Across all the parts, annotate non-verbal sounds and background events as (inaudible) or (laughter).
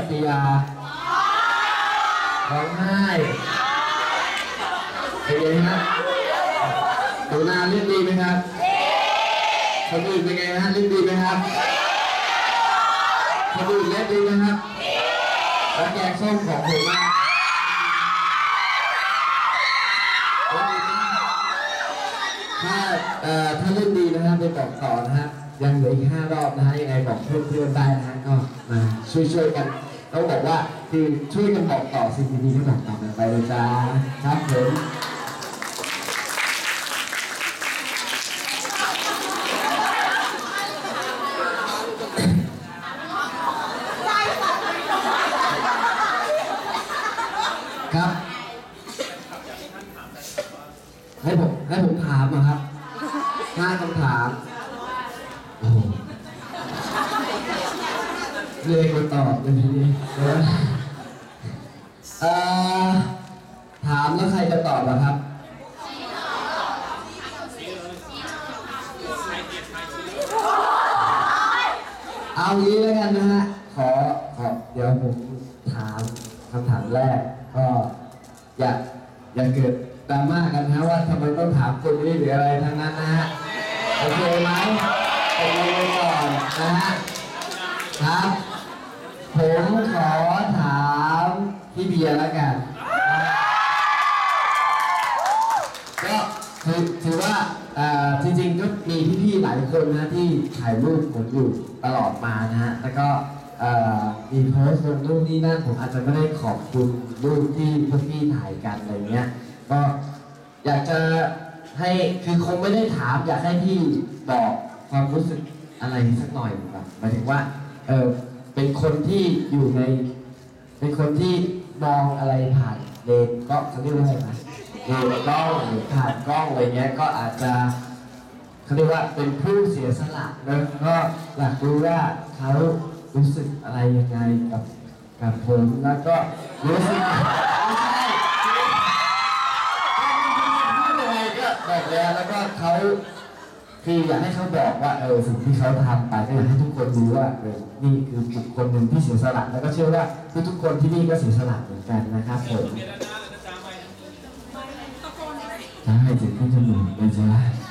ปฏิกิริยาร้องไห้เป็นไงฮะหนูนาเล่นดีไหมครับคนอื่นเป็นไงฮะเล่นดีไหมครับคนอื่นเล่นดีไหมครับแล้วแกงส้มของผมอะถ้าเอ่อถ้าเล่นดีนะครับไปบอกต่อนะฮะยังเหลืออีกห้ารอบนะฮะยังไงบอกเพื่อนๆได้นะฮะก็มาช่วยๆกัน ต้องบอกว่าคือช่วยกันบอกต่อสิ่งดีๆที่บอกต่อกันไปเลยจ้าครับผม ครับ ให้ผมให้ผมถามเหรอะครับห้าคำถามโอ้โหเลยมาตอบเลยทีนี้เดี๋ยวนะเอ่อถามแล้วใครจะตอบเหรอครับ เอางี้แล้วกันนะฮะ ขอขอเดี๋ยวผมถามคำถามแรกก็อย่าอย่าเกิดดราม่ากันนะว่าทำไมต้องถามคนนี้หรืออะไรทั้งนั้นนะฮะโอเคไหมตกลงกันก่อนนะฮะครับ ผมขอถามพี่เบียร์แล้วกันก็ถือถือว่าจริงๆก็มีพี่ๆหลายคนนะที่ถ่ายรูปผมอยู่ตลอดมานะฮะแล้วก็ มีโพสต์ลงรูปนี่นั่นผมอาจจะไม่ได้ขอบคุณรูปที่พวกพี่ถ่ายกันอะไรเงี้ย ก็อยากจะให้คือคงไม่ได้ถาม อยากให้พี่บอกความรู้สึกอะไรสักหน่อยแบบหมายถึงว่าเออเป็นคนที่อยู่ใน เป็นคนที่มองอะไรผ่านเลนก็เขาเรียกว่าอะไรนะเลนกล้องหรือผ่านกล้องอะไรเงี้ยก็อาจจะเขาเรียกว่าเป็นผู้เสียสละนะก็อยากรู้ว่าเขา รู้สึกอะไรยังไงกับกับผมแล้วก็รู้สึกไม่ใช่พูดยังไงก็บอกแล้วแล้วก็เขาคืออยากให้เขาบอกว่าเออสิ่งที่เขาทำไปก็อยากให้ทุกคนรู้ว่าเออนี่คือบุคคลหนึ่งที่เสียสละแล้วก็เชื่อว่าทุกๆคนที่นี่ก็เสียสละเหมือนกันนะครับผมใช่เจ็บขึ้นจมูกเลยจ้า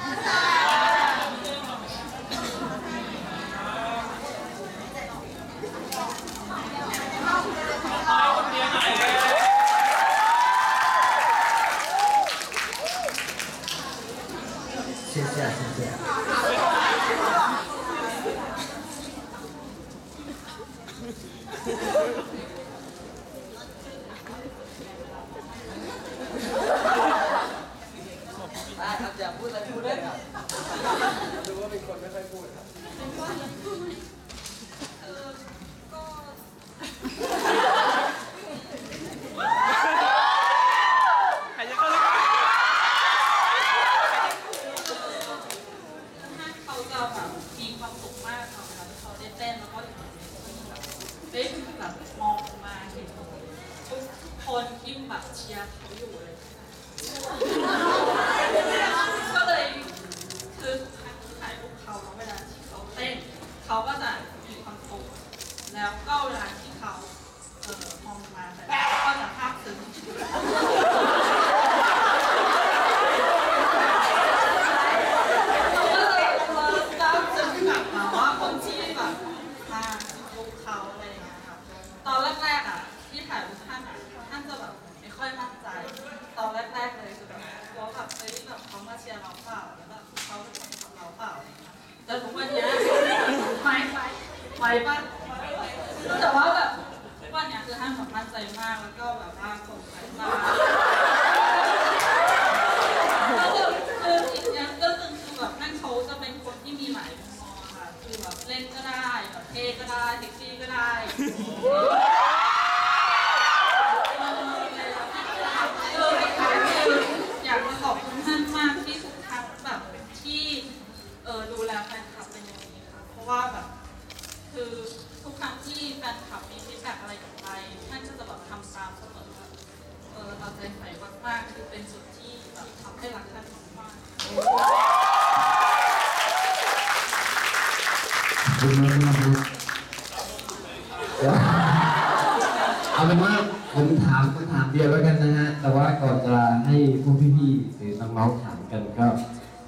Woo! (laughs)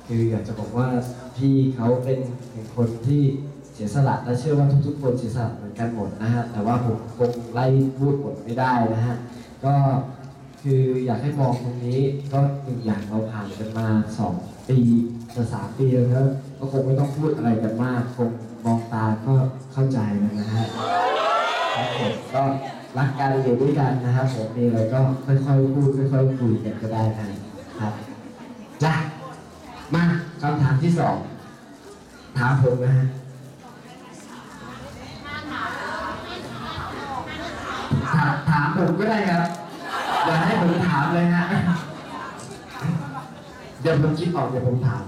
คืออยากจะบอกว่าพี่เขาเป็นหนึ่งคนที่เสียสละและเชื่อว่าทุกๆคนเสียสละเหมือนกันหมดนะฮะแต่ว่าผมคงไล่พูดหมดไม่ได้นะฮะก็คืออยากให้มองตรงนี้ก็หนึ่งอย่างเราผ่านกันมาสองปีจะสามปีแล้วก็คงไม่ต้องพูดอะไรกันมากคงมองตาก็เข้าใจแล้วนะฮะครับผมก็รักกันอยู่ด้วยกันนะครับผมมีอะไรก็ค่อยๆพูดค่อยๆคุยกันก็ได้นะครับจ้ะ มาคำถามที่สองถามผมนะฮะถามถามผมก็ได้ครับอย่าให้ผมถามเลยฮะเดี๋ยวผมคิดออกเดี๋ยวผมถาม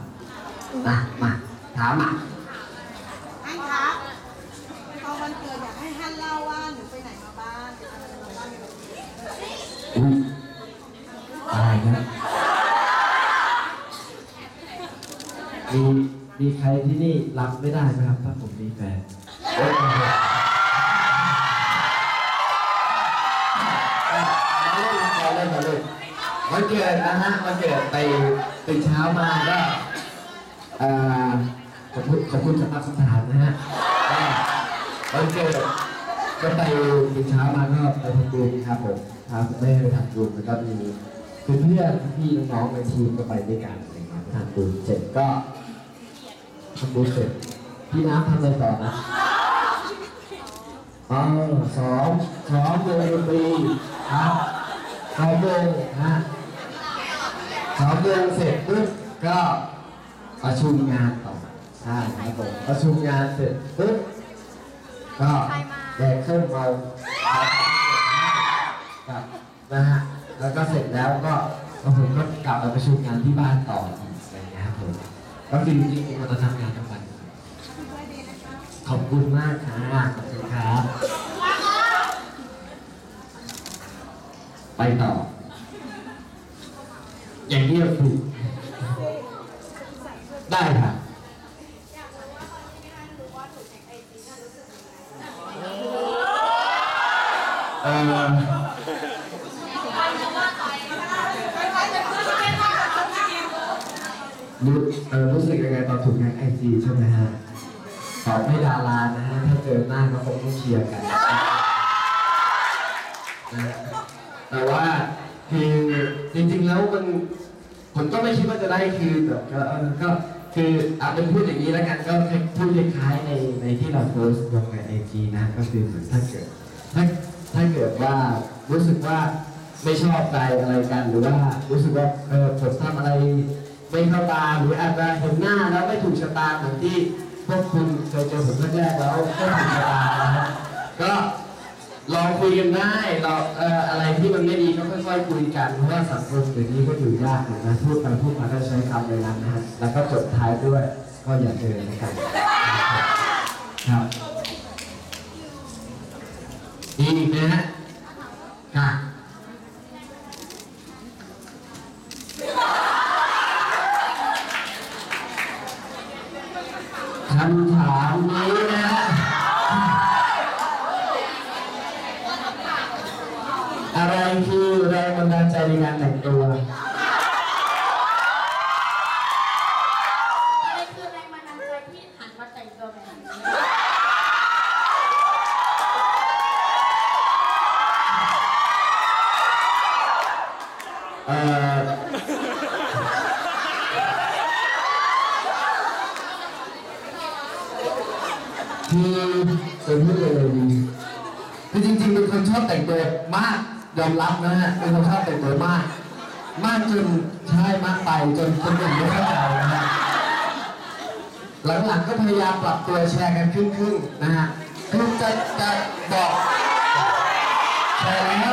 มามาถามอะ ฮันครับพอวันเกิดอยากให้ฮันเล่าว่าหนูไปไหนมาบ้างไปทำอะไรมาบ้างในวันเกิด อุ้ยอะไรนะ มีมีใครที่นี่รับไม่ได้ไหมครับ ถ้าผมมีแฟนเอ้ยมาเล่นมาเล่นมาเล่นวันเกิดนะฮะวันเกิดไปตื่นเช้ามาก็เอ่อขอบคุณขอบคุณสำหรับคำถามนะฮะก็วันเกิดก็ไปตื่นเช้ามาก็ไปทำบุญครับผมพาคุณแม่ไปทำบุญแล้วก็มีเพื่อนๆพี่น้องในทีมก็ไปด้วยกันอะไรเงี้ยทำบุญเสร็จก็ ทำบุญเสร็จพี่น้ำทำอะไรต่อนะอ๋อสองสองวงดนตรีครับสองวงนะสองวงเสร็จปุ๊บก็ประชุมงานต่อใช่ครับผมประชุมงานเสร็จปุ๊บก็แดกเครื่องเมากับนะฮะแล้วก็เสร็จแล้วก็ผมก็กลับไปประชุมงานที่บ้านต่อ ผมก็คือจริงๆมันจะทำงานทั้งวัน ขอบคุณมากค่ะขอบคุณครับ ไปต่อ อย่างที่เราคุยได้ค่ะ เออ รู้สึกยังไงตอนถูกแฮกไอจีใช่ไหมฮะตอบไม่ดารานะฮะถ้าเจอหน้าก็คงต้องเชียร์กันนะแต่ว่าคือจริงๆแล้วมันผมก็ไม่คิดว่าจะได้คือแบบก็เออก็คืออาเป็นพูดอย่างนี้แล้วกันก็พูดคล้ายๆในในที่เราโพสต์ลงในไอจีนะก็คือเหมือนถ้าเกิดถ้าถ้าเกิดว่ารู้สึกว่าไม่ชอบใจอะไรกันหรือว่ารู้สึกว่าเออผมทำอะไร ไม่เข้าตาหรืออาจจะเห็นหน้าแล้วไม่ถูกชะตาเหมือนที่พวกคุณเคยเจอผมแรกๆแล้วก็ถูกชะตานะฮะก็ลองคุยกันได้เราเอ่ออะไรที่มันไม่ดีก็ค่อยๆคุยกันเพราะว่าสังคมเดี๋ยวนี้ก็อยู่ยากนะพูดไปพูดมาก็ใช้คำเลยนะฮะแล้วก็จบท้ายด้วยก็อย่าเจอนะครับ มีอีกไหมฮะค่ะคำถามนี้นะฮะอะไรคือแรงบันดาลใจในการแต่งตัว อะไรคือแรงบันดาลใจที่หันมาแต่งตัวแบบนี้ เอ่อคือเป็นพูดเลยดีคือจริงๆเป็นคนชอบแต่งตัวมากยอมรับนะฮะเป็นคนชอบแต่งตัวมาก มากจนใช่มากไปจนคนอื่นไม่เข้าใจนะฮะหลังๆก็พยายามปรับตัวแชร์กันครึ่งๆนะฮะคือจะจะบอกแชร์แล้ว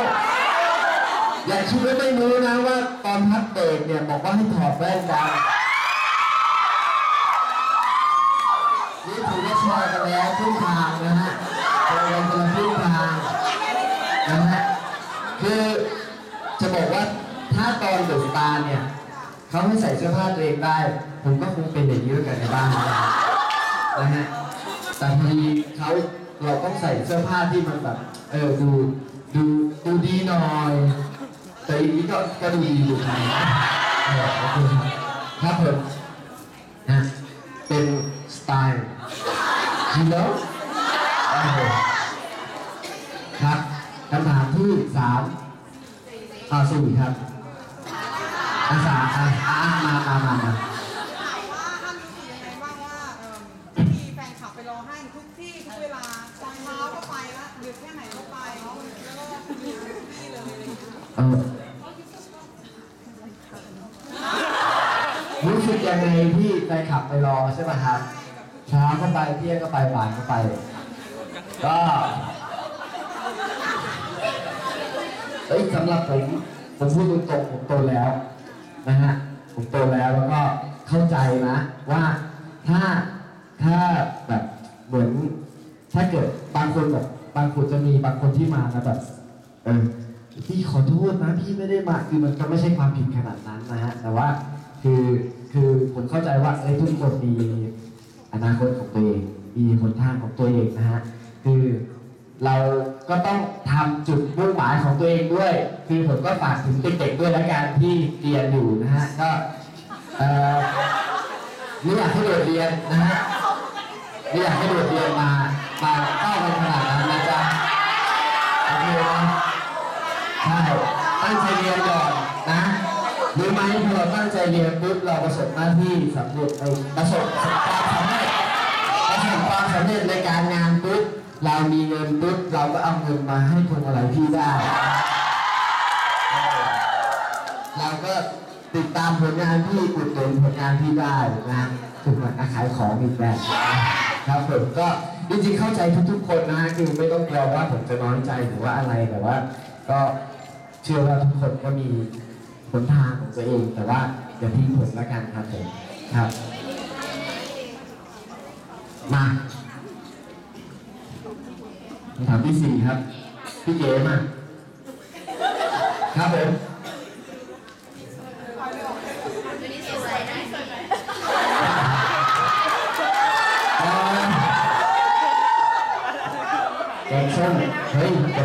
อย่าคิดว่าไม่รู้นะว่าตอนพักเบรกเนี่ยบอกว่าให้ถอดแว่นกันนี่ถือว่าแชร์กันแล้วครึ่งทางนะฮะแชร์กันคนละครึ่งทางนะฮะคือจะบอกว่าถ้าตอนเดอะสตาเนี่ยเขาให้ใส่เสื้อผ้าตัวเองได้ ผมก็คงเป็นอย่างนี้ด้วยกันในบ้านนะนะฮะแต่พอดีเขาเราต้องใส่เสื้อผ้าที่มันแบบเออดูดูดูดีหน่อย แต่อีกนี้ก็ก็ดูดีดูดีนะเออโอเคครับครับผมนะเป็นสไตล์ you know โอครับคำถามที่สามอาสี่ครับอาสาอะอะมามามามา ยังไงที่ไปขับไปรอใช่ไหมครับเช้าก็ไปเที่ยงก็ไปบ่ายก็ไป ก็เอ้ยสำหรับผมผมพูดตรงๆผมโตแล้วนะฮะผมโตแล้วแล้วก็เข้าใจนะ ว่าถ้าถ้าแบบเหมือนถ้าเกิดบางคนแบบบางคนจะมีบางคนที่มาแล้วแบบเออพี่ขอโทษนะพี่ไม่ได้มาคือมันก็ไม่ใช่ความผิดขนาดนั้นนะฮะแต่ว่าคือ คือผมเข้าใจว่าเอ้ยทุกคนมีอนาคตของตัวเอง มีหนทางของตัวเองนะฮะ คือเราก็ต้องทำจุดมุ่งหมายของตัวเองด้วย คือผมก็ฝากถึงเด็กๆด้วยแล้วกันที่เรียนอยู่นะฮะ ก็เออไม่อยากให้โดดเรียนนะฮะไม่อยากให้โดดเรียนมามาเข้ากันขนาดนั้นนะจ๊ะโอเคนะใช่ตั้งใจเรียนก่อนนะ รู้ไหมพอเราตั้งใจเรียนปุ๊บเราประสบหน้าที่สำเร็จในประสบความสำเร็จประสบความสำเร็จในการงานปุ๊บเรามีเงินปุ๊บเราก็เอาเงินมาให้คนอะไรพี่ได้ เราก็ติดตามผลงานพี่อุดหนุนผลงานพี่ได้นะถึงมาขายของอีกแบบครับผมก็จริงๆเข้าใจทุกๆคนนะฮะคือไม่ต้องกลัวว่าผมจะน้อยใจหรือว่าอะไรแต่ว่า ก็เชื่อว่าทุกคนก็มี หนทางของตัวเองแต่ว่าอย่าทิ้งผมละกันครับผมครับ มาคำถามที่สี่ครับ พี่เก๋มาครับผมเอ่อแกงส้มเฮ้ยจะ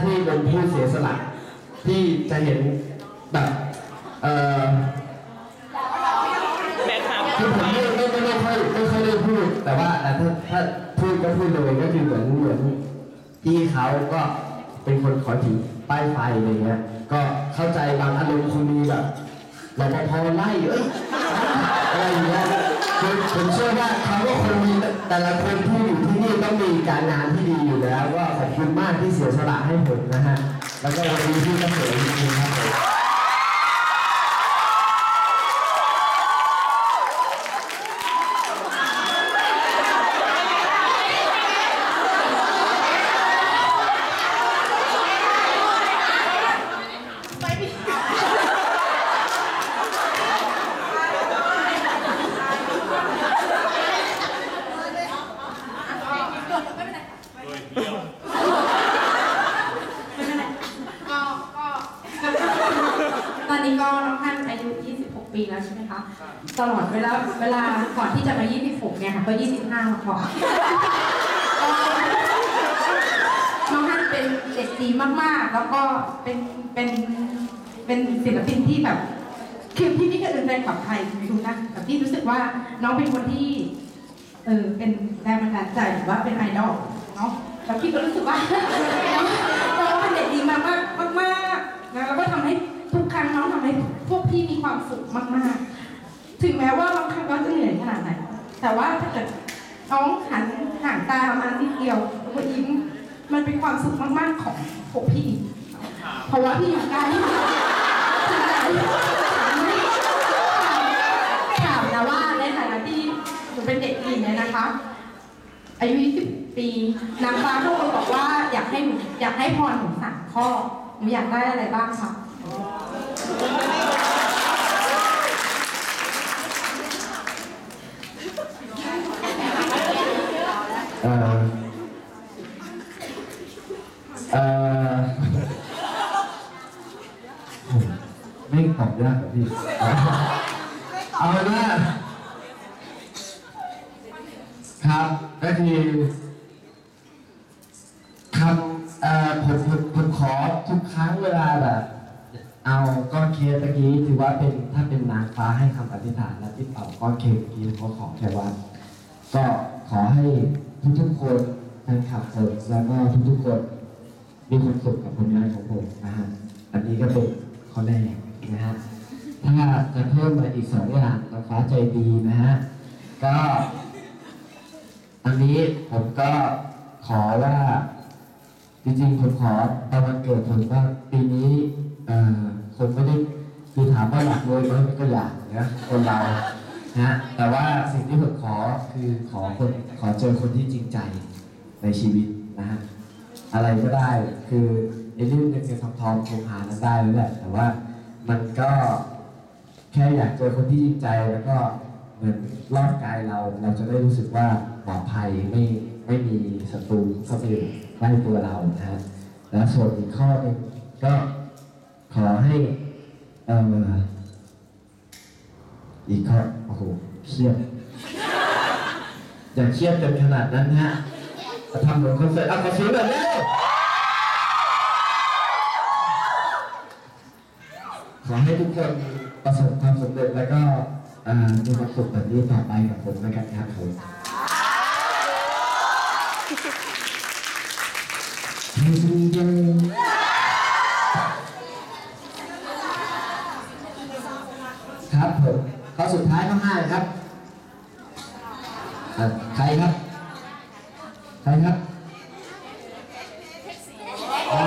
เหมือนกันนะฮะที่เป็นผู้เสียสละที่จะเห็นแบบเอ่อคือผมไม่ไม่ไม่ไม่ค่อยไม่ค่อยได้พูด แต่ว่าแต่ถ้าถ้าพูดก็พูดเลยก็คือเหมือนเหมือนพี่เขาก็เป็นคนขอถือป้ายไฟอะไรเงี้ย ก็เข้าใจบางอารมณ์คุณมีแบบรปภไล่เอ้ยอะไรอย่างเงี้ยคือผมเชื่อว่าเขาก็คงมีแต่ละคนที่อยู่ที่นี่ต้องมีการงานที่ดีอยู่ แล้วก็ขอบคุณมากที่เสียสละให้ผมนะฮะ แล้วก็วันนี้พี่ก็สวยจริงๆครับผม ก็ก็ตอนนี้ก็น้องท่านอายุ 26 ปีแล้วใช่ไหมคะ ตลอดเวลาเวลาก่อนที่จะมา 26 เนี่ยค่ะก็25มาก่อน้องท่นเป็นเด็กดีมากๆ แล้วก็เป็นเป็นเป็นศิลปินที่แบบคือพี่นี่ก็เป็นแฟนคลับไทยดูนะแต่พี่รู้สึกว่าน้องเป็นคนที่เออเป็นแรงบันดาลใจหรือว่าเป็นไอดอลเนาะแล้วพี่ก็รู้สึกว่าน้องเป็นเด็กดีมากมากมากๆนะแล้วก็ทำให้ทุกครั้งน้องทำให้พวกพี่มีความสุขมาก ๆ ถึงแม้ว่าบางครั้งเราจะเหนื่อยขนาดไหน แต่ว่าถ้าเกิดน้องหันห่างตามานิดเดียวแล้วก็ยิ้มมันเป็นความสุขมากๆของพวกพี่ เพราะว่าพี่อยู่ใกล้ถามนะว่าในฐานะที่หนูเป็นเด็กดีเนี่ยนะคะ อายุ 20 ปีนางฟ้าทุกคนบอกว่าอยากให้หนูอยากให้พรหนูสามข้อหนูอยากได้อะไรบ้างคะ อ่อเอ่อไม่ตอบยากแบบพี่ เอาเป็นว่าครับก็คือคำเอ่อผมผมผมขอทุกครั้งเวลาแบบ เอาก้อนเค้กตะกี้ถือว่าเป็นถ้าเป็นนางฟ้าให้คำอธิษฐานและที่เป่าก้อนเค้กตะกี้เขาขอแค่ว่า ก็ขอให้ ทุกๆคนแฟนคลับผมแล้วก็ทุกๆคนมีความสุขกับผลงานของผมนะฮะอันนี้ก็เป็นข้อแรกนะฮะถ้าจะเพิ่มมาอีกสองอย่างนางฟ้าใจดีนะฮะก็อันนี้ผมก็ขอว่า จริงๆผมขอตอนวันเกิดผมว่าปีนี้เอ่อผมไม่ได้คือถามว่าอยากรวยไหมก็อยากนะคนเรา นะแต่ว่าสิ่งที่ผมขอคือขอคนขอเจอคนที่จริงใจในชีวิตนะฮะอะไรก็ได้คือไอ้เรื่องเงินเงินทองทองคงหานั้นได้แล้วแหละแต่ว่ามันก็แค่อยากเจอคนที่จริงใจแล้วก็เหมือนรอบกายเราเราจะได้รู้สึกว่าปลอดภัยไม่ไม่มีศัตรูเข้าไปใกล้ตัวเรานะฮะแล้วส่วนอีกข้อหนึงก็ขอให้เอ่อ อีกข้อโอ้โหเครียดอย่าเครียดจนขนาดนั้นนะฮะทำเหมือนคอนเสิร์ตเอาขอเสียงหน่อยเร็วขอให้ทุกคนประสบความสำเร็จแล้วก็มีความสุขแบบนี้ต่อไปกับผมแล้วกันครับผมครับผมข้อสุดท้ายข้อห้าครับอะใครครับ ใครครับอ่า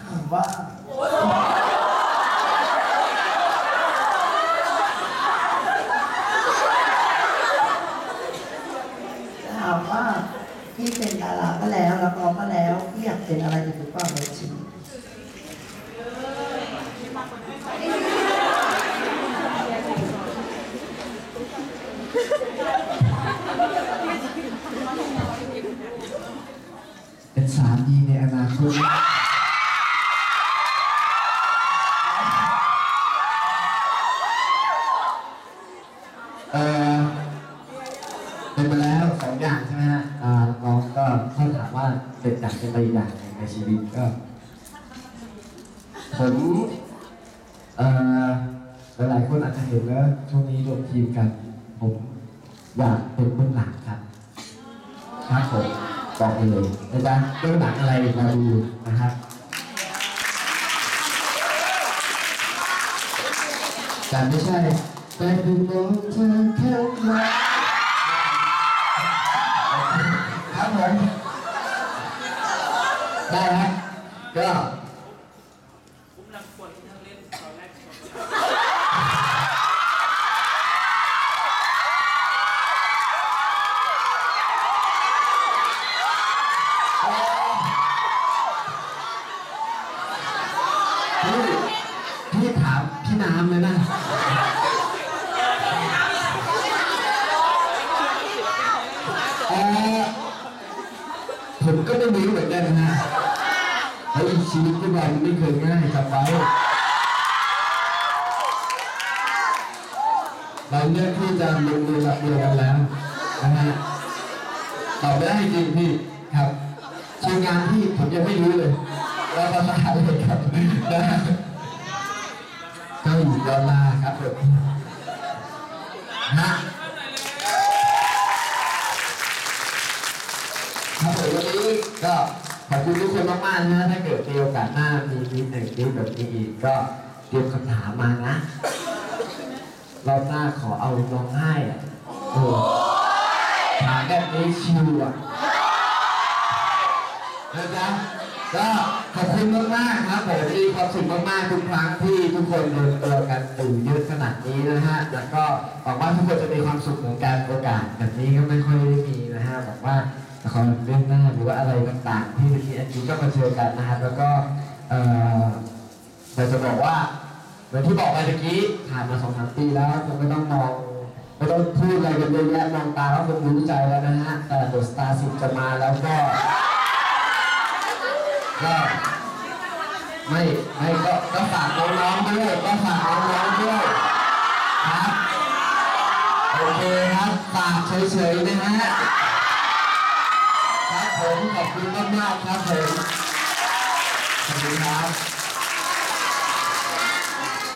ถามว่าถามว่า พี่เป็นดาราก็แล้วนักร้องก็แล้วพี่อยากเป็นอะไรอีกหรือเปล่าในชีวิต เป็นสามีในอนาคตเออเป็นมาแล้วสองอย่างใช่ไหมฮะอ่าน้องก็ถ้าถามว่าเป็นอยากเป็นอะไรอีกอย่างหนึ่งใน ชีวิตก็ ผมเอ่อหลายๆคนอาจจะเห็นแล้วช่วงนี้รวมทีมกัน ผมอยากเป็นเบื้องหลังครับครับผมบอกเลยนะจ๊ะเบื้องหลังอะไรมาดูนะครับแต่ไม่ใช่แต่เป็นมองเธอแค่ว่าครับผม ได้ค เลือกที่จะลงมือรับเดียวกันแล้วนะฮะตอบไม่ได้จริงพี่ครับชื่องานที่ผมยังไม่รู้เลยแล้วภาษาอะไรครับนะฮะเก้าอยู่ดอลลาร์ครับผมนะครับผมวันนี้ก็ขอบคุณทุกคนมากๆนะถ้าเกิดมีโอกาสหน้ามีมีหนึ่งมีแบบนี้อีกก็เตรียมคำถามมานะ รอบหน้าขอเอาร้องไห้อะโอ้ถามแบบนี้ชิวอะนะจ๊ะก็ขอบคุณมากๆครับผมมีความสุขมากๆทุกครั้งที่ทุกคนรวมตัวกันตื่นเยอะขนาดนี้นะฮะแล้วก็หวังว่าทุกคนจะมีความสุขเหมือนกันโอกาสแบบนี้ก็ไม่ค่อยได้มีนะฮะหวังว่าละครเรื่องหน้าหรือว่าอะไรต่างๆ ที่ทีอันนี้ก็มาเจอกันนะฮะแล้วก็เออเราจะบอกว่า มือนที่บอกไปเมื่อกี้ผ่านมาสองสามปีแล้วคงไม่ต้องมองไม่ต้องพูดอะไรกันเยอะแยะมองตาก็คงรู้ใจแล้วนะฮะแต่เดอะสตาร์สิบจะมาแล้วก็ก็ไม่ไม่ก็ก็ฝากน้องๆด้วยก็ฝากน้องๆด้วยครับโอเคครับฝากเฉยๆนะฮะครับผมขอบคุณมากๆครับผมขอบคุณครับ